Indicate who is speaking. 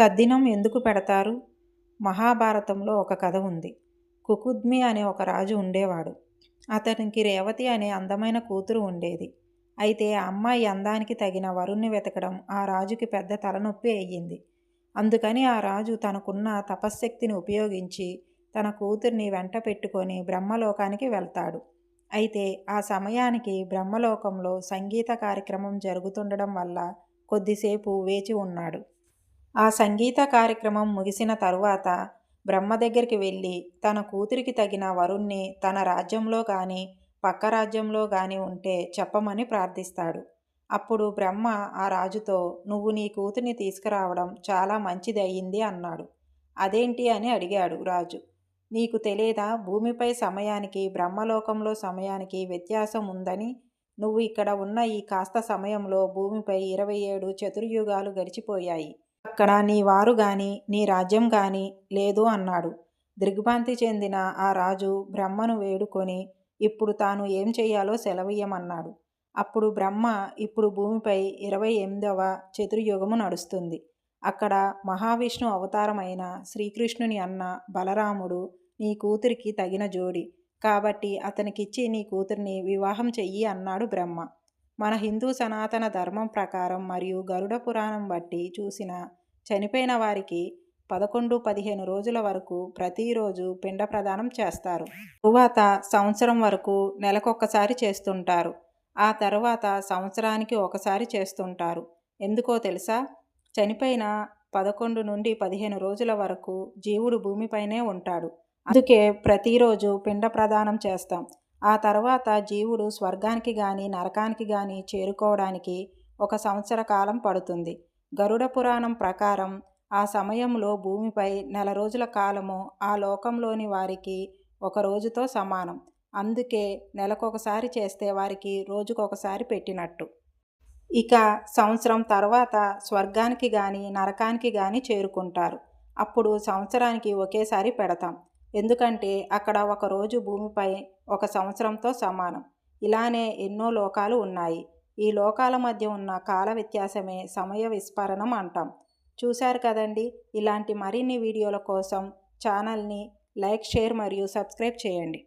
Speaker 1: తద్దినం ఎందుకు పెడతారు? మహాభారతంలో ఒక కథ ఉంది. కుకుద్మి అనే ఒక రాజు ఉండేవాడు. అతనికి రేవతి అనే అందమైన కూతురు ఉండేది. అయితే ఆ అమ్మాయి అందానికి తగిన వరుణ్ణి వెతకడం ఆ రాజుకి పెద్ద తలనొప్పి అయ్యింది. అందుకని ఆ రాజు తనకున్న తపశ్శక్తిని ఉపయోగించి తన కూతుర్ని వెంట పెట్టుకొని బ్రహ్మలోకానికి వెళ్తాడు. అయితే ఆ సమయానికి బ్రహ్మలోకంలో సంగీత కార్యక్రమం జరుగుతుండడం వల్ల కొద్దిసేపు వేచి ఉన్నాడు. ఆ సంగీత కార్యక్రమం ముగిసిన తరువాత బ్రహ్మ దగ్గరికి వెళ్ళి తన కూతురికి తగిన వరుణ్ణి తన రాజ్యంలో కానీ పక్క రాజ్యంలో కానీ ఉంటే చెప్పమని ప్రార్థిస్తాడు. అప్పుడు బ్రహ్మ ఆ రాజుతో నువ్వు నీ కూతుర్ని తీసుకురావడం చాలా మంచిది అయ్యింది అన్నాడు. అదేంటి అని అడిగాడు రాజు. నీకు తెలియదా భూమిపై సమయానికి బ్రహ్మలోకంలో సమయానికి వ్యత్యాసం ఉందని? నువ్వు ఇక్కడ ఉన్న ఈ కాస్త సమయంలో భూమిపై ఇరవై ఏడు చతుర్యుగాలు గడిచిపోయాయి. అక్కడ నీ వారు గాని నీ రాజ్యం గాని లేదు అన్నాడు. దిగ్భ్రాంతి చెందిన ఆ రాజు బ్రహ్మను వేడుకొని ఇప్పుడు తాను ఏం చెయ్యాలో సెలవీయమన్నాడు. అప్పుడు బ్రహ్మ ఇప్పుడు భూమిపై ఇరవై ఎనిమిదవ చతుర్యుగము నడుస్తుంది. అక్కడ మహావిష్ణు అవతారమైన శ్రీకృష్ణుని అన్న బలరాముడు నీ కూతురికి తగిన జోడి. కాబట్టి అతనికిచ్చి నీ కూతుర్ని వివాహం చెయ్యి అన్నాడు బ్రహ్మ. మన హిందూ సనాతన ధర్మం ప్రకారం మరియు గరుడ పురాణం బట్టి చూసిన చనిపోయిన వారికి పదకొండు పదిహేను రోజుల వరకు ప్రతిరోజు పిండ ప్రదానం చేస్తారు. తరువాత సంవత్సరం వరకు నెలకొకసారి చేస్తుంటారు. ఆ తర్వాత సంవత్సరానికి ఒకసారి చేస్తుంటారు. ఎందుకో తెలుసా? చనిపోయిన పదకొండు నుండి పదిహేను రోజుల వరకు జీవుడు భూమిపైనే ఉంటాడు. అందుకే ప్రతిరోజు పిండ ప్రదానం చేస్తాం. ఆ తర్వాత జీవుడు స్వర్గానికి కానీ నరకానికి కానీ చేరుకోవడానికి ఒక సంవత్సర కాలం పడుతుంది. గరుడ పురాణం ప్రకారం ఆ సమయంలో భూమిపై నెల రోజుల కాలము ఆ లోకంలోని వారికి ఒక రోజుతో సమానం. అందుకే నెలకొకసారి చేస్తే వారికి రోజుకొకసారి పెట్టినట్టు. ఇక సంవత్సరం తర్వాత స్వర్గానికి కానీ నరకానికి కానీ చేరుకుంటారు. అప్పుడు సంవత్సరానికి ఒకేసారి పెడతాం. ఎందుకంటే అక్కడ ఒక రోజు భూమిపై ఒక సంవత్సరంతో సమానం. ఇలానే ఎన్నో లోకాలు ఉన్నాయి. ఈ లోకాల మధ్య ఉన్న కాల వ్యత్యాసమే సమయ విస్మరణం అంటాం. చూశారు కదండి? ఇలాంటి మరిన్ని వీడియోల కోసం ఛానల్ని లైక్ షేర్ మరియు సబ్స్క్రైబ్ చేయండి.